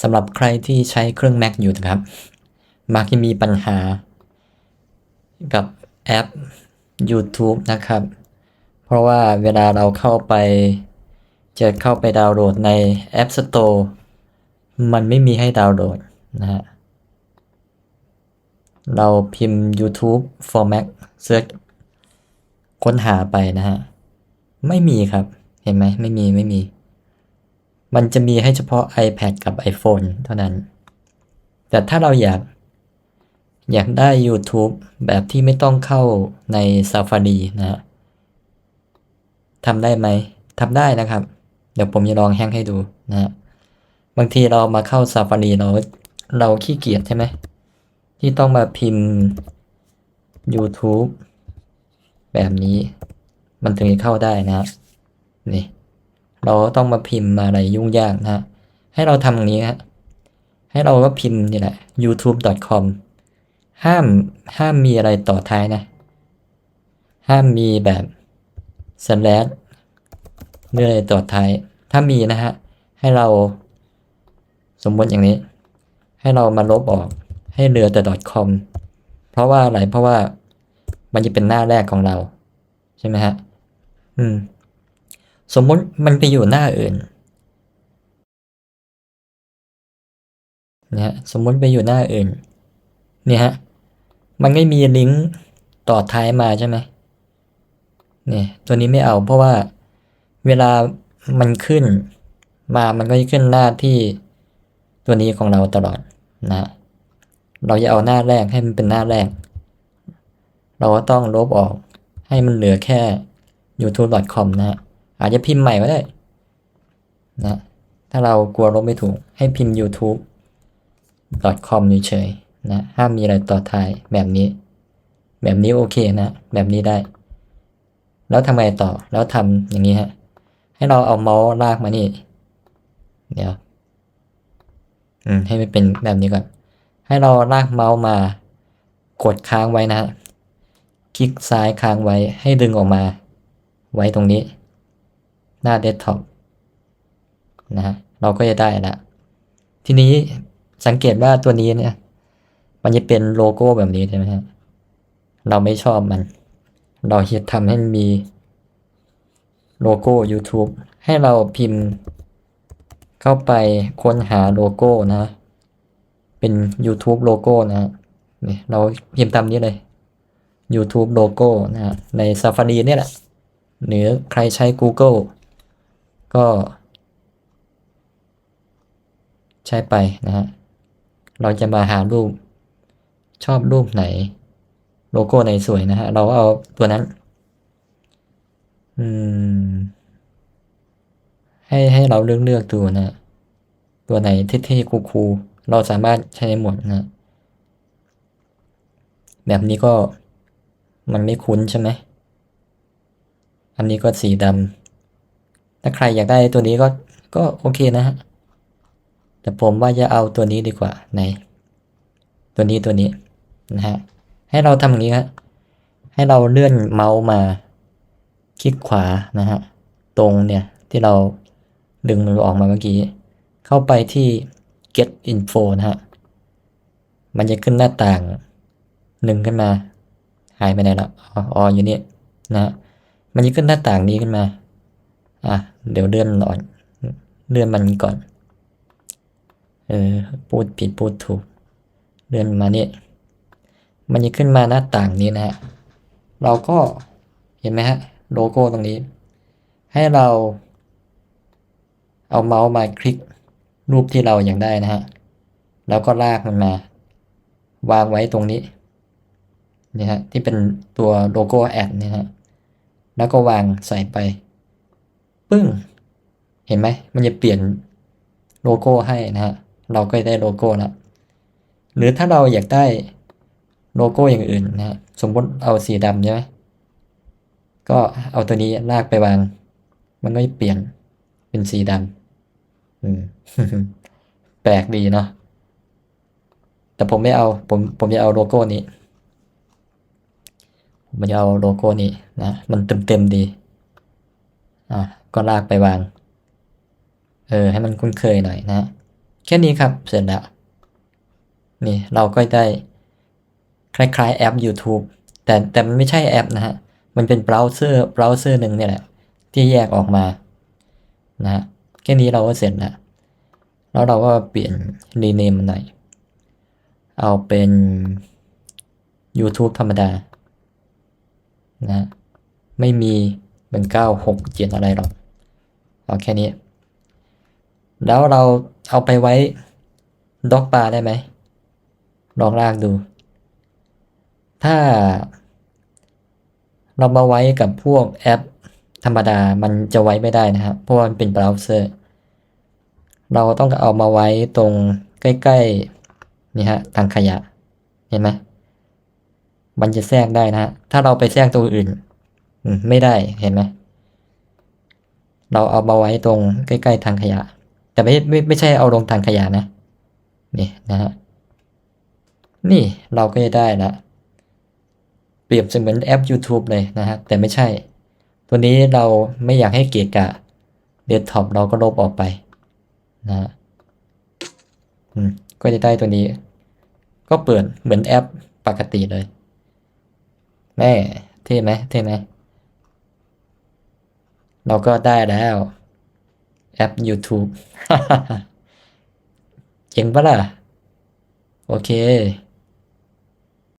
สำหรับใครที่ใช้เครื่อง Mac อยู่นะครับ มักจะมีปัญหา กับแอป YouTube นะครับ เพราะว่าเวลาเราเข้าไป จะเข้าไปดาวน์โหลดใน App Store มันไม่มีให้ดาวน์โหลดนะฮะ เราพิมพ์ YouTube for Mac Search ค้นหาไปนะฮะ ไม่มีครับ เห็นไหมไม่มีไม่มี มันจะมีให้เฉพาะ iPad กับ iPhone เท่านั้น แต่ถ้าเราอยาก อยากได้ YouTube แบบที่ไม่ต้องเข้าใน Safari นะฮะทำได้ไหมทำได้นะครับ เดี๋ยวผมจะลองแฮกให้ดูนะฮะบางทีเรามาเข้า Safari เราเราขี้เกียจใช่ไหม ที่ต้องมาพิมพ์ YouTube แบบนี้ มันถึงจะเข้าได้นะฮะนี่ เราต้องมาพิมพ์มาอะไรยุ่งยากนะฮะให้เราทำอย่างนี้ฮะให้เราก็พิมพ์นี่แหละ youtube.com ห้ามห้ามมีอะไรต่อท้ายนะ ห้ามมีแบบ slash หรืออะไรต่อท้าย ถ้ามีนะฮะ ให้เราสมมติอย่างนี้ ให้เรามาลบออกให้เหลือแต่ .com เพราะว่าอะไรเพราะว่ามันจะเป็นหน้าแรกของเรา ใช่ไหมฮะ อืม สมมติมันไปอยู่หน้าอื่นเนี่ยฮะสมมติไปอยู่หน้าอื่นเนี่ยฮะมันไม่มีลิงก์ต่อท้ายมาใช่ไหมเนี่ยตัวนี้ไม่เอาเพราะว่าเวลามันขึ้นมามันก็จะขึ้นหน้าที่ตัวนี้ของเราตลอดนะเราจะเอาหน้าแรกให้มันเป็นหน้าแรก เราก็ต้องลบออกให้มันเหลือแค่ youtube.com นะฮะ อาจจะพิมพ์ใหม่ก็ได้นะถ้าเรากลัวลบไม่ถูกให้พิมพ์ youtube.com เฉยๆนะห้ามมีอะไรต่อท้ายแบบนี้ แบบนี้โอเคนะ แบบนี้ได้ แล้วทำไงต่อแล้วทำอย่างนี้ฮะให้เราเอาเมาส์ลากมานี่ เดี๋ยวอืมให้มันเป็นแบบนี้ก่อนให้เราลากเมาส์มากดค้างไว้นะฮะคลิกซ้ายค้างไว้ให้ดึงออกมา ไว้ตรงนี้ หน้าเดสก์ท็อปนะฮะเราก็จะได้ละทีนี้สังเกตว่าตัวนี้เนี่ย มันจะเป็นโลโก้แบบนี้ใช่ไหมฮะเราไม่ชอบมัน เราจะทำให้มันมีโลโก้ YouTube ให้เราพิมพ์เข้าไปค้นหาโลโก้นะ เป็น YouTube โลโก้นะฮะนี่เราพิมพ์ตามนี้เลย YouTube โลโก้นะฮะใน Safari เนี่ยแหละ หรือใครใช้ Google ก็ ใช้ไปนะฮะ เราจะมาหารูป ชอบรูปไหน โลโก้ไหนสวยนะฮะ เราก็เอาตัวนั้น อืม ให้ให้เราเลือกเลือกดูนะ ตัวไหนเท่ๆคูลๆเราสามารถใช้ได้หมดนะ แบบนี้ก็มันไม่คุ้นใช่ไหมอันนี้ก็สีดำ ถ้าใครอยากได้ตัวนี้ก็ก็โอเคนะฮะแต่ผมว่าจะเอาตัวนี้ดีกว่าไหนตัวนี้ตัวนี้นะฮะให้เราทำอย่างนี้ครับให้เราเลื่อนเมาส์มา คลิกขวานะฮะตรงเนี่ยที่เราดึงมันออกมาเมื่อกี้ เข้าไปที่ get info นะฮะมันจะขึ้นหน้าต่างหนึ่งขึ้นมา หายไปไหนแล้วอ๋ออ๋ออยู่นี่นะฮะมันจะขึ้นหน้าต่างนี้ขึ้นมา อะเดี๋ยวเลื่อนหน่อยเลื่อนมันก่อน เออพูดผิดพูดถูก เลื่อนมานี่มันจะขึ้นมาหน้าต่างนี้นะฮะ เราก็เห็นไหมฮะ โลโก้ตรงนี้ ให้เรา เอาเมาส์มาคลิกรูปที่เราอยากได้นะฮะ แล้วก็ลากมันมา วางไว้ตรงนี้นี่ฮะที่เป็นตัวโลโก้แอดนี่ฮะ แล้วก็วางใส่ไป ปึ้ง เห็นไหม มันจะเปลี่ยนโลโก้ให้นะฮะ เราก็ได้โลโก้แล้วหรือถ้าเราอยากได้โลโก้อย่างอื่นนะฮะ สมมติเอาสีดำใช่ไหมก็เอาตัวนี้ลากไปวาง มันก็จะเปลี่ยนเป็นสีดำอืม แปลกดีเนาะ แต่ผมไม่เอา ผม ผมจะเอาโลโก้นี้ ผมจะเอาโลโก้นี้นะ มันเต็มเต็มดี อะ ก็ลากไปวาง เออ ให้มันคุ้นเคยหน่อยนะ แค่นี้ครับเสร็จแล้ว นี่เราก็ได้ คล้ายๆแอป YouTube แต่แต่มันไม่ใช่แอปนะฮะ มันเป็นเบราว์เซอร์เบราว์เซอร์หนึ่งเนี่ยแหละ ที่แยกออกมา นะฮะแค่นี้เราก็เสร็จแล้วแล้วเราก็เปลี่ยนรีเนมหน่อย เอาเป็น YouTube ธรรมดา นะ ไม่มีเป็นเก้าหกเจ็ดอะไรหรอก เอาแค่นี้ แล้วเราเอาไปไว้ด็อกบาได้ไหมลองลากดู ถ้า เรามาไว้กับพวกแอปธรรมดามันจะไว้ไม่ได้นะครับ เพราะมันเป็นเบราว์เซอร์ เราต้องเอามาไว้ตรงใกล้ๆนี่ฮะทางขยะ เห็นไหมมันจะแทรกได้นะฮะถ้าเราไปแทรกตัวอื่น ไม่ได้เห็นไหม เราเอามาไว้ตรงใกล้ๆทางขยะ แต่ไม่ไม่ไม่ใช่เอาลงทางขยะนะ นี่นะฮะ นี่เราก็จะได้ละเปรียบเสมือนแอป YouTube เลยนะฮะ แต่ไม่ใช่ ตัวนี้เราไม่อยากให้เกะกะเดสก์ท็อปเราก็ลบออกไปนะฮะอืมก็จะได้ตัวนี้ ก็เปิดเหมือนแอปปกติเลย แม่ เท่ไหมเท่ไหม เราก็ได้แล้วแอป YouTube เจ๋งปะล่ะ โอเค